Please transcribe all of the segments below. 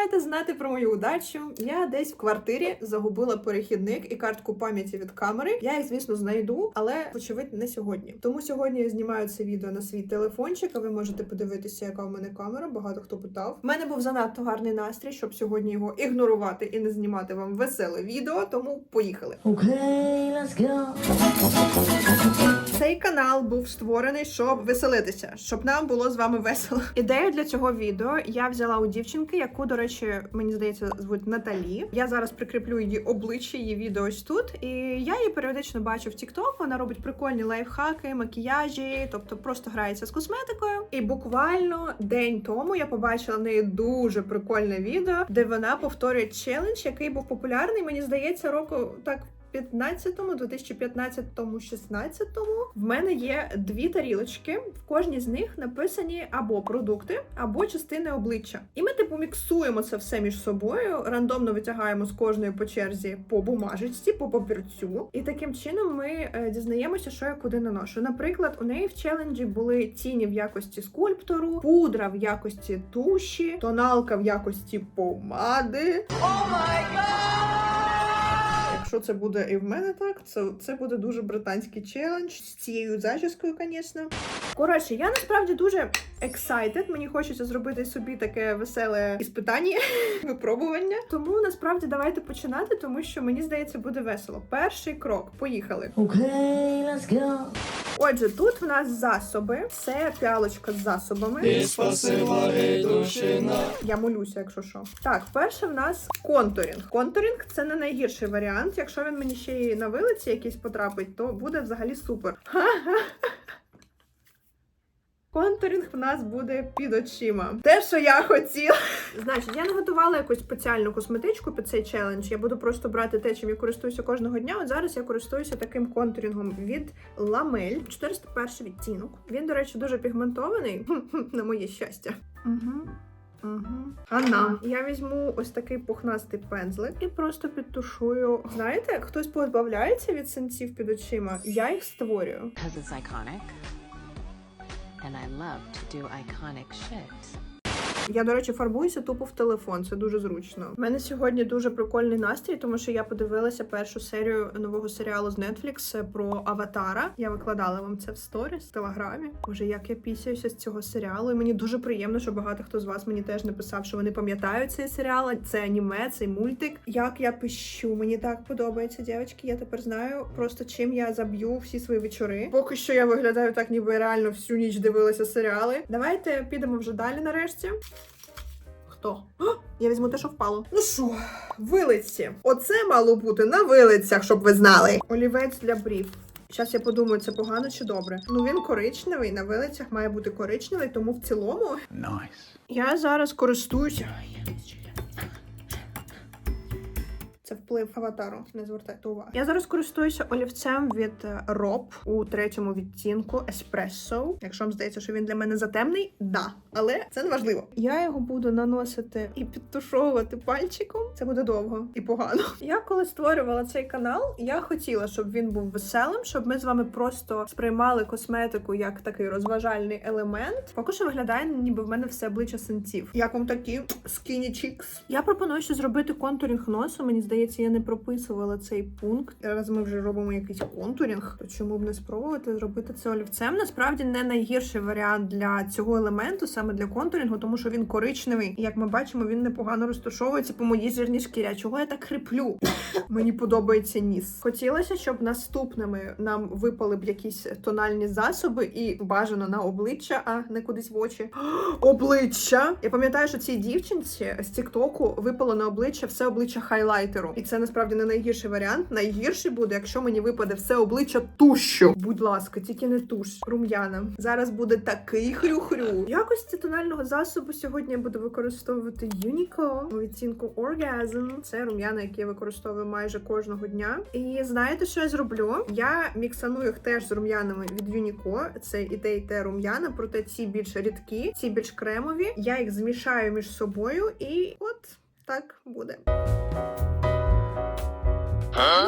маєте знати про мою удачу. Я десь в квартирі загубила перехідник і картку пам'яті від камери. Я їх, звісно, знайду, але вочевидь не сьогодні. Тому сьогодні я знімаю це відео на свій телефончик. А ви можете подивитися, яка в мене камера. Багато хто питав. У мене був занадто гарний настрій, щоб сьогодні його ігнорувати і не знімати вам веселе відео. Тому поїхали. Okay, let's go. Цей канал був створений, щоб веселитися, щоб нам було з вами весело. Ідею для цього відео я взяла у дівчинки, яку, до речі, мені здається, звуть Наталі. Я зараз прикріплю її обличчя, її відео ось тут. І я її періодично бачу в TikTok. Вона робить прикольні лайфхаки, макіяжі, тобто просто грається з косметикою. І буквально день тому я побачила в неї дуже прикольне відео, де вона повторює челендж, який був популярний. Мені здається, року так. 15-му, 2015-му, 16-му в мене є дві тарілочки. В кожній з них написані або продукти, або частини обличчя. І ми, типу, міксуємо це все між собою, рандомно витягаємо з кожної по черзі по бумажечці, по папірцю. І таким чином ми е, дізнаємося, що я куди наношу. Наприклад, у неї в челенджі були тіні в якості скульптору, пудра в якості туші, тоналка в якості помади. Якщо це буде і в мене так, це, це буде дуже британський челендж з цією зачіскою, звісно. Коротше, я насправді дуже excited. Мені хочеться зробити собі таке веселе іспитання, випробування. Тому насправді давайте починати, тому що мені здається, буде весело. Перший крок. Поїхали. Okay, let's go. Отже, тут в нас засоби. Це піалочка з засобами. І спасибо душі Я молюся, якщо що. Так, перше в нас контурінг. Контурінг це не найгірший варіант. Якщо він мені ще й на вилиці якийсь потрапить, то буде взагалі супер. Контурінг в нас буде під очима. Те, що я хотіла. Значить, я не готувала якусь спеціальну косметичку під цей челендж. Я буду просто брати те, чим я користуюся кожного дня. От зараз я користуюся таким контурінгом від Ламель. 401 відтінок. Він, до речі, дуже пігментований, на моє щастя. Угу. Угу. Анна, я візьму ось такий пухнастий пензлик і просто підтушую. Знаєте, хтось позбавляється від синців під очима. Я їх створюю. because it's iconic. And I love to do iconic shit. Я, до речі, фарбуюся тупо в телефон. Це дуже зручно. У мене сьогодні дуже прикольний настрій, тому що я подивилася першу серію нового серіалу з Netflix про Аватара. Я викладала вам це в сторіс в телеграмі. Боже, як я пісяюся з цього серіалу. І мені дуже приємно, що багато хто з вас мені теж написав, що вони пам'ятають цей серіал. Це аніме, цей мультик. Як я пищу, мені так подобається, дівчатки. Я тепер знаю просто чим я заб'ю всі свої вечори. Поки що я виглядаю так, ніби реально всю ніч дивилася серіали. Давайте підемо вже далі нарешті. Хто? О, я візьму те, що впало. Ну що, вилиці. Оце мало бути на вилицях, щоб ви знали. Олівець для брів. Зараз я подумаю, це погано чи добре. Ну він коричневий, на вилицях має бути коричневий, тому в цілому Найс. я зараз користуюся. Вплив аватару. Не звертайте уваги. Я зараз користуюся олівцем від е, Rob у третьому відтінку еспресо. Якщо вам здається, що він для мене затемний, да. Але це не важливо. Я його буду наносити і підтушовувати пальчиком. Це буде довго і погано. Я коли створювала цей канал, я хотіла, щоб він був веселим, щоб ми з вами просто сприймали косметику як такий розважальний елемент. Поки що виглядає, ніби в мене все обличчя синців. Як вам такі skinny cheeks? Я пропоную ще зробити контурінг носу. Мені здається, я не прописувала цей пункт. Раз ми вже робимо якийсь контурінг, то чому б не спробувати зробити це олівцем? Насправді не найгірший варіант для цього елементу, саме для контурінгу, тому що він коричневий. І як ми бачимо, він непогано розташовується по моїй жирній шкірі. А чого я так хриплю? Мені подобається ніс. Хотілося, щоб наступними нам випали б якісь тональні засоби і бажано на обличчя, а не кудись в очі. обличчя! Я пам'ятаю, що цій дівчинці з Тіктоку випало на обличчя все обличчя хайлайтеру. І це насправді не найгірший варіант. Найгірший буде, якщо мені випаде все обличчя тушю. Будь ласка, тільки не туш. Рум'яна. Зараз буде такий хрю-хрю. В якості тонального засобу сьогодні я буду використовувати Unico у відцінку Orgasm. Це рум'яна, які я використовую майже кожного дня. І знаєте, що я зроблю? Я міксаную їх теж з рум'янами від Unico. Це і те, і те рум'яна, проте ці більш рідкі, ці більш кремові. Я їх змішаю між собою, і от так буде.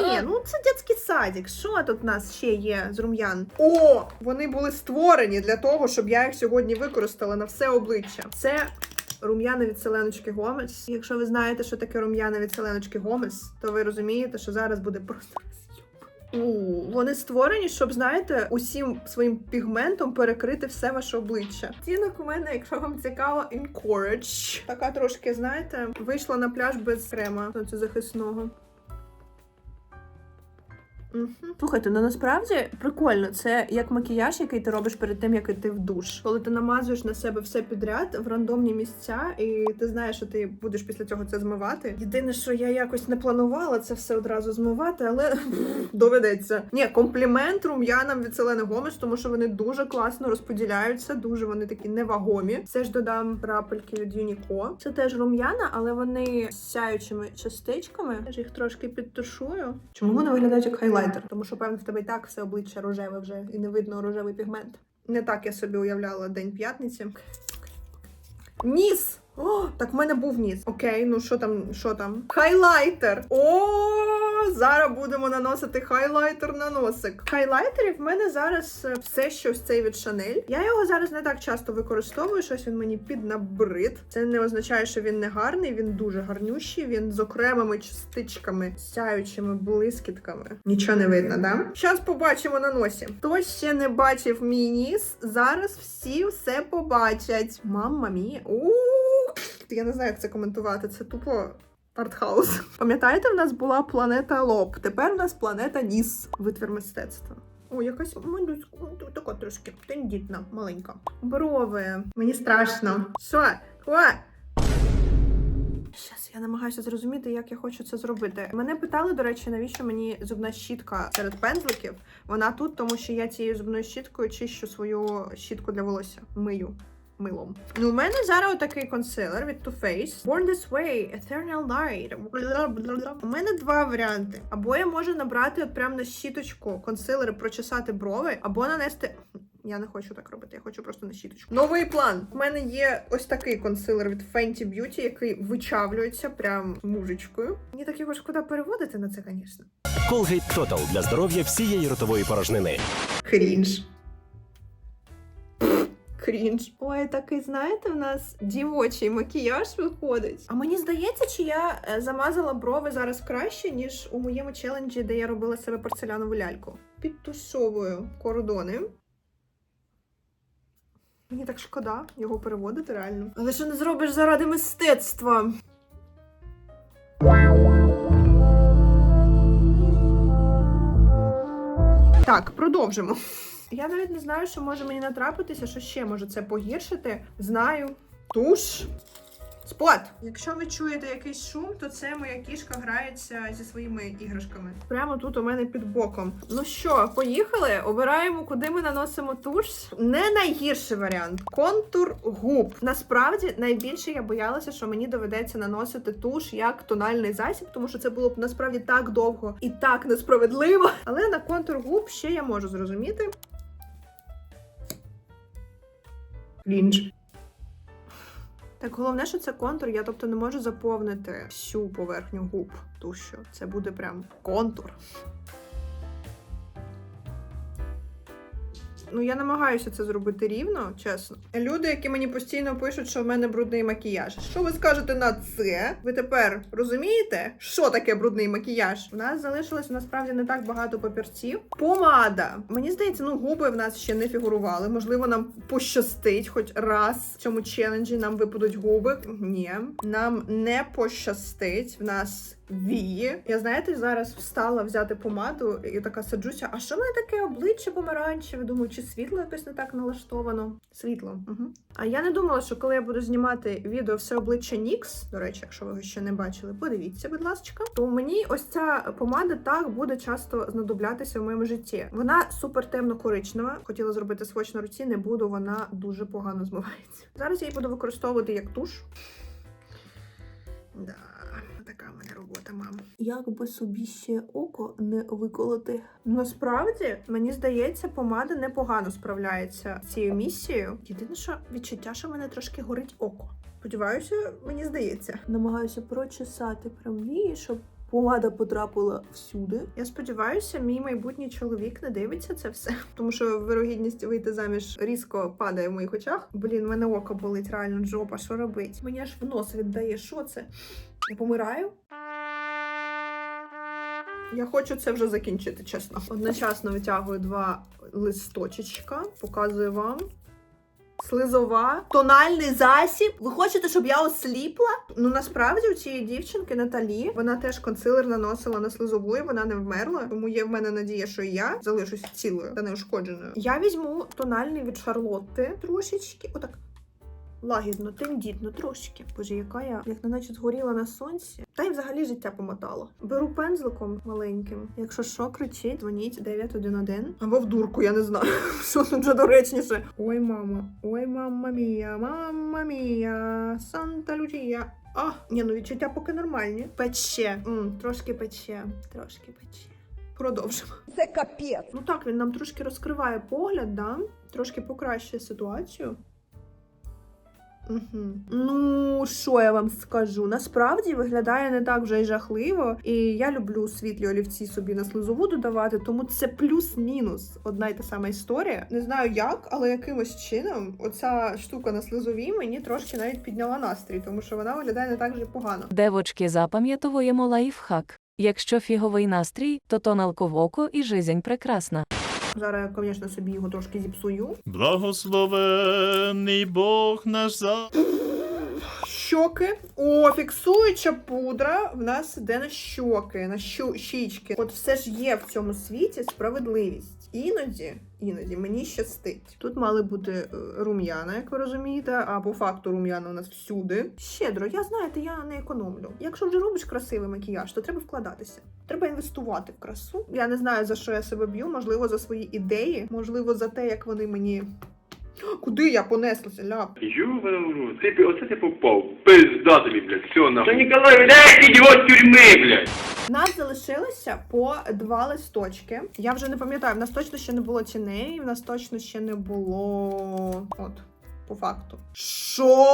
Ні, ну це дитячий садик. Що тут у нас ще є з рум'ян? О! Вони були створені для того, щоб я їх сьогодні використала на все обличчя. Це рум'яна від Селеночки Гомес. Якщо ви знаєте, що таке рум'яна від Селеночки Гомес, то ви розумієте, що зараз буде просто. У, Вони створені, щоб знаєте, усім своїм пігментом перекрити все ваше обличчя. Тінок у мене, якщо вам цікаво, Encourage. Така трошки, знаєте, вийшла на пляж без крема це Мгм. Слухайте, ну насправді прикольно. Це як макіяж, який ти робиш перед тим, як іти в душ. Коли ти намазуєш на себе все підряд в рандомні місця, і ти знаєш, що ти будеш після цього це змивати. Єдине, що я якось не планувала це все одразу змивати, але доведеться. Ні, комплімент рум'янам від Селени Гомес, тому що вони дуже класно розподіляються, дуже вони такі невагомі. Все ж додам крапельки від Юніко. Це теж рум'яна, але вони з сяючими частичками. Я ж їх трошки підтушую. Чому вони виглядають як хайлайтер? Тому що певно в тебе і так все обличчя рожеве вже і не видно рожевий пігмент. Не так я собі уявляла день п'ятниці. Ніс! О, так в мене був ніс. Окей, ну що там, що там? Хайлайтер! О, зараз будемо наносити хайлайтер на носик. Хайлайтерів в мене зараз е, все щось цей від Шанель. Я його зараз не так часто використовую, щось він мені піднабрид. Це не означає, що він не гарний, він дуже гарнющий, він з окремими частичками, сяючими блискітками. Нічого не видно, да? Зараз побачимо на носі. Хто ще не бачив мій ніс, зараз всі все побачать. Мамма мія. у Я не знаю, як це коментувати. Це тупо. Артхаус. Пам'ятаєте, в нас була планета Лоб. Тепер в нас планета Ніс. Витвір мистецтва. О, якась малюська, ну, така трошки тендітна, маленька. Брови. Мені страшно. Що? О! Щас я намагаюся зрозуміти, як я хочу це зробити. Мене питали, до речі, навіщо мені зубна щітка серед пензликів. Вона тут, тому що я цією зубною щіткою чищу свою щітку для волосся. Мию. Милом. Ну, у мене зараз отакий консилер від Too Faced. Born This Way, Eternal Light. У мене два варіанти. Або я можу набрати от прямо на щіточку консилер і прочесати брови, або нанести. Я не хочу так робити, я хочу просто на щіточку. Новий план. У мене є ось такий консилер від Fenty Beauty, який вичавлюється прям мужичкою. Мені так його шкода переводити на це, звісно. Colgate Total для здоров'я всієї ротової порожнини. Крінж. Крінж. Ой, такий, знаєте, в нас дівочий макіяж виходить. А мені здається, чи я е, замазала брови зараз краще, ніж у моєму челенджі, де я робила себе порцелянову ляльку. Підтушовую кордони. Мені так шкода його переводити реально. Але що не зробиш заради мистецтва? Так, продовжимо. Я навіть не знаю, що може мені натрапитися, що ще може це погіршити. Знаю. Туш. Спот! Якщо ви чуєте якийсь шум, то це моя кішка грається зі своїми іграшками. Прямо тут у мене під боком. Ну що, поїхали? Обираємо, куди ми наносимо туш. Не найгірший варіант. Контур губ. Насправді найбільше я боялася, що мені доведеться наносити туш як тональний засіб, тому що це було б насправді так довго і так несправедливо. Але на контур губ ще я можу зрозуміти. Крінж. Так, головне, що це контур, я тобто не можу заповнити всю поверхню губ тушю. Це буде прям контур. Ну, я намагаюся це зробити рівно, чесно. Люди, які мені постійно пишуть, що в мене брудний макіяж. Що ви скажете на це? Ви тепер розумієте, що таке брудний макіяж? У нас залишилось насправді не так багато папірців. Помада. Мені здається, ну губи в нас ще не фігурували. Можливо, нам пощастить, хоч раз в цьому челенджі нам випадуть губи. Ні, нам не пощастить. В нас вії. Я знаєте, зараз встала взяти помаду і така саджуся. А що в мене таке обличчя помаранчеве? Думаю, чи світло якось не так налаштовано? Світло. Угу. А я не думала, що коли я буду знімати відео все обличчя Нікс, до речі, якщо ви його ще не бачили, подивіться, будь ласка, то мені ось ця помада так буде часто знадоблятися в моєму житті. Вона супер темно-коричнева. Хотіла зробити сводч на руці, не буду, вона дуже погано змивається. Зараз я її буду використовувати як туш. Да, така в мене робота, мам. Як би собі ще око не виколоти. Насправді, мені здається, помада непогано справляється з цією місією. Єдине, що відчуття, що мене трошки горить око. Сподіваюся, мені здається. Намагаюся прочесати вії, щоб помада потрапила всюди. Я сподіваюся, мій майбутній чоловік не дивиться це все, тому що вирогідність вийти заміж різко падає в моїх очах. Блін, мене око болить реально джопа. Що робить? Мені аж в нос віддає. Що це? Я помираю? Я хочу це вже закінчити, чесно. Одночасно витягую два листочечка, показую вам. Слизова, тональний засіб. Ви хочете, щоб я осліпла? Ну насправді у цієї дівчинки Наталі вона теж консилер наносила на слизову, і вона не вмерла. Тому є в мене надія, що і я залишусь цілою та неушкодженою. Я візьму тональний від Шарлотти трошечки. Отак. Лагідно, тендітно, трошки. Боже, яка я, як неначе згоріла на сонці. Та й взагалі життя помотало. Беру пензликом маленьким. Якщо що, кричіть, дзвоніть 911. Або в дурку, я не знаю. Що тут вже доречніше. Ой, мама, ой, мама мія, мама мія, Санта Лючія. А, ні, ну відчуття поки нормальні. Пече. м трошки пече, трошки пече. Продовжимо. Це капець. Ну так, він нам трошки розкриває погляд, да? трошки покращує ситуацію. Угу. Ну, що я вам скажу? Насправді виглядає не так вже й жахливо, і я люблю світлі олівці собі на слизову додавати, тому це плюс-мінус одна й та сама історія. Не знаю як, але якимось чином оця штука на слизовій мені трошки навіть підняла настрій, тому що вона виглядає не так вже погано. Девочки, запам'ятовуємо лайфхак. Якщо фіговий настрій, то тоналку в око і жизнь прекрасна. Зараз я, звісно, собі його трошки зіпсую. Благословений Бог наш за. Щоки. О, фіксуюча пудра в нас іде на щоки, на щу, щічки. От все ж є в цьому світі справедливість. Іноді, іноді мені щастить. Тут мали бути е, рум'яна, як ви розумієте, а по факту рум'яна у нас всюди. Щедро, я знаєте, я не економлю. Якщо вже робиш красивий макіяж, то треба вкладатися. Треба інвестувати в красу. Я не знаю за що я себе б'ю, можливо, за свої ідеї, можливо, за те, як вони мені. Куди я понеслася, ляп? Ю, ти оце ти попав. Пизда тобі, блядь, все нахуй. Та Ніколай, блядь, ідіот тюрми, блядь. Нас залишилося по два листочки. Я вже не пам'ятаю, в нас точно ще не було тіней, в нас точно ще не було. От. По факту. Що?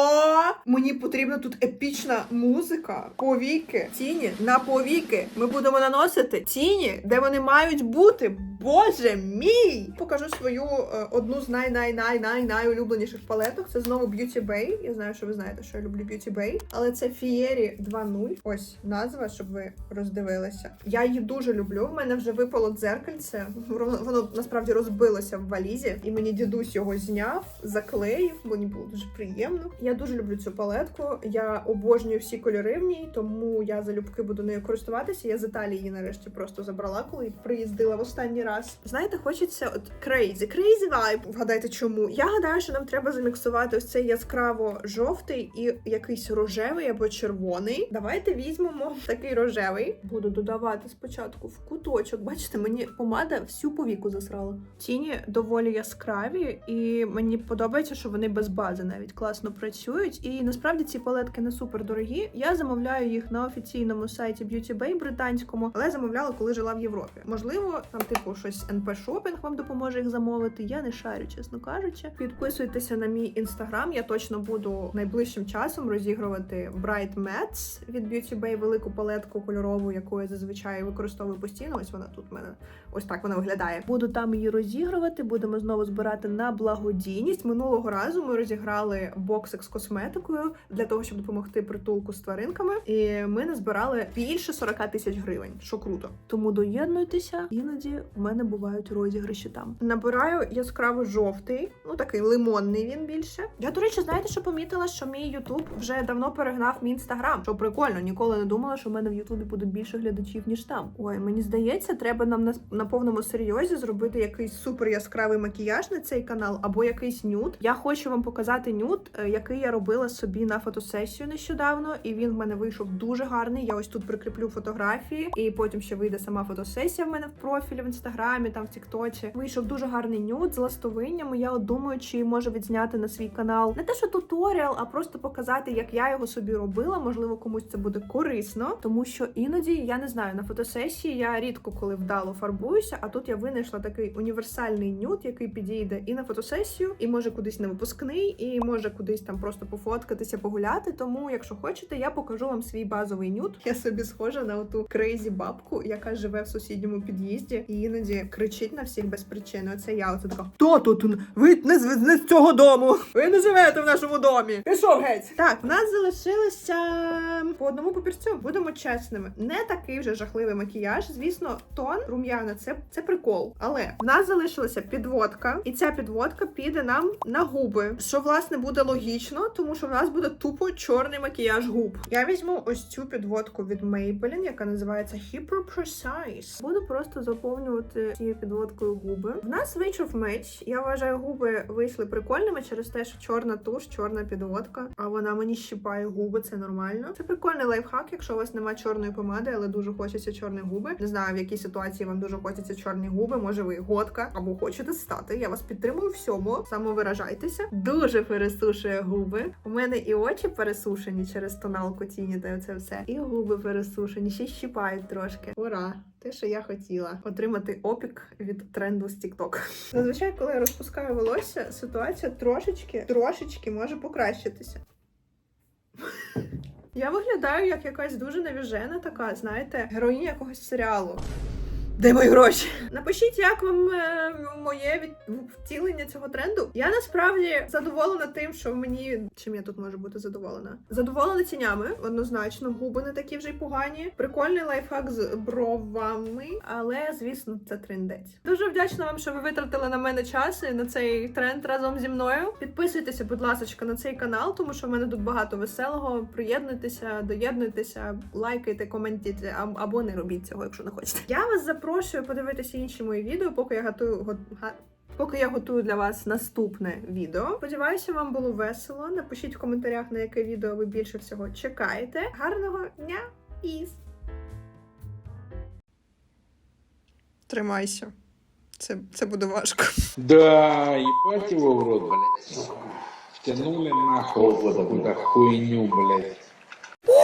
Мені потрібна тут епічна музика. Повіки. Тіні на повіки. Ми будемо наносити тіні, де вони мають бути. Боже мій! Покажу свою е, одну з най най най най найулюбленіших палеток. Це знову Beauty Bay. Я знаю, що ви знаєте, що я люблю Beauty Bay. Але це Fieri 2.0. Ось назва, щоб ви роздивилися. Я її дуже люблю. У мене вже випало дзеркальце. Воно, воно насправді розбилося в валізі, і мені дідусь його зняв, заклеїв. Мені було дуже приємно. Я дуже люблю цю палетку. Я обожнюю всі кольори в ній, тому я залюбки буду нею користуватися. Я з Італії її нарешті просто забрала, коли приїздила в останній раз. Знаєте, хочеться от crazy, crazy vibe. Вгадайте, чому? Я гадаю, що нам треба заміксувати ось цей яскраво жовтий і якийсь рожевий або червоний. Давайте візьмемо такий рожевий. Буду додавати спочатку в куточок. Бачите, мені помада всю повіку засрала. Тіні доволі яскраві, і мені подобається, що вони без бази навіть класно працюють. І насправді ці палетки не супер дорогі. Я замовляю їх на офіційному сайті Beauty Bay британському, але замовляла, коли жила в Європі. Можливо, там, типу, щось NP Shopping вам допоможе їх замовити. Я не шарю, чесно кажучи. Підписуйтеся на мій інстаграм. Я точно буду найближчим часом розігрувати Bright Mattes від Beauty Bay, велику палетку кольорову, яку я зазвичай використовую постійно. Ось вона тут в мене ось так вона виглядає. Буду там її розігрувати. Будемо знову збирати на благодійність. Минулого разу ми розіграли боксик з косметикою для того, щоб допомогти притулку з тваринками. І ми назбирали більше 40 тисяч гривень, що круто. Тому доєднуйтеся. Іноді в мене бувають розіграші там. Набираю яскраво жовтий, ну такий лимонний він більше. Я, до речі, знаєте, що помітила, що мій Ютуб вже давно перегнав мій інстаграм. Що прикольно, ніколи не думала, що в мене в Ютубі буде більше глядачів, ніж там. Ой, мені здається, треба нам на, на повному серйозі зробити якийсь супер яскравий макіяж на цей канал або якийсь нюд. Я хочу вам показати нюд, е, який я робила собі на фотосесію нещодавно, і він в мене вийшов дуже гарний. Я ось тут прикріплю фотографії, і потім ще вийде сама фотосесія в мене в профілі в інстаграмі, там в Тіктоці. Вийшов дуже гарний нюд з ластовиннями. Я от думаю, чи може відзняти на свій канал не те, що туторіал, а просто показати, як я його собі робила. Можливо, комусь це буде корисно, тому що іноді я не знаю на фотосесії. Я рідко коли вдало фарбуюся, а тут я винайшла такий універсальний нюд, який підійде і на фотосесію, і може кудись на випускний випускний і може кудись там просто пофоткатися, погуляти. Тому, якщо хочете, я покажу вам свій базовий нюд. Я собі схожа на оту крейзі бабку, яка живе в сусідньому під'їзді і іноді кричить на всіх без причини. Оце я оце така. Хто тут? Ви не з, не з цього дому. Ви не живете в нашому домі. Пішов геть. Так, в нас залишилося по одному папірцю. Будемо чесними. Не такий вже жахливий макіяж. Звісно, тон рум'яна це, це прикол. Але в нас залишилася підводка, і ця підводка піде нам на губи. Що власне буде логічно, тому що в нас буде тупо чорний макіяж губ. Я візьму ось цю підводку від Maybelline, яка називається Hyper Precise. Буду просто заповнювати цією підводкою губи. В нас вийшов меч. Я вважаю, губи вийшли прикольними через те, що чорна туш, чорна підводка, а вона мені щипає губи, це нормально. Це прикольний лайфхак, якщо у вас немає чорної помади, але дуже хочеться чорні губи. Не знаю, в якій ситуації вам дуже хочеться чорні губи. Може, ви готка або хочете стати. Я вас підтримую всьому. Самовиражайтеся. Дуже пересушує губи. У мене і очі пересушені через тоналку тіні та це все. І губи пересушені, ще й щипають трошки. Ура! Те, що я хотіла отримати опік від тренду з TikTok. Зазвичай, коли я розпускаю волосся, ситуація трошечки, трошечки може покращитися. Я виглядаю як якась дуже навіжена така, знаєте, героїня якогось серіалу. Де мої гроші? Напишіть, як вам е, моє від... втілення цього тренду. Я насправді задоволена тим, що мені чим я тут можу бути задоволена. Задоволена тінями, однозначно, губи не такі вже й погані. Прикольний лайфхак з бровами, але звісно, це трендець. Дуже вдячна вам, що ви витратили на мене час і на цей тренд разом зі мною. Підписуйтеся, будь ласка, на цей канал, тому що в мене тут багато веселого. Приєднуйтеся, доєднуйтеся, лайкайте, коментуйте або не робіть цього, якщо не хочете. Я вас запрошую подивитися інші мої відео, поки я готую го- Поки я готую для вас наступне відео. Сподіваюся, вам було весело. Напишіть в коментарях, на яке відео ви більше всього чекаєте. Гарного дня і тримайся. Це, це буде важко. Да, ебать его в рот, блядь. Втянули нахуй хуйню, блядь.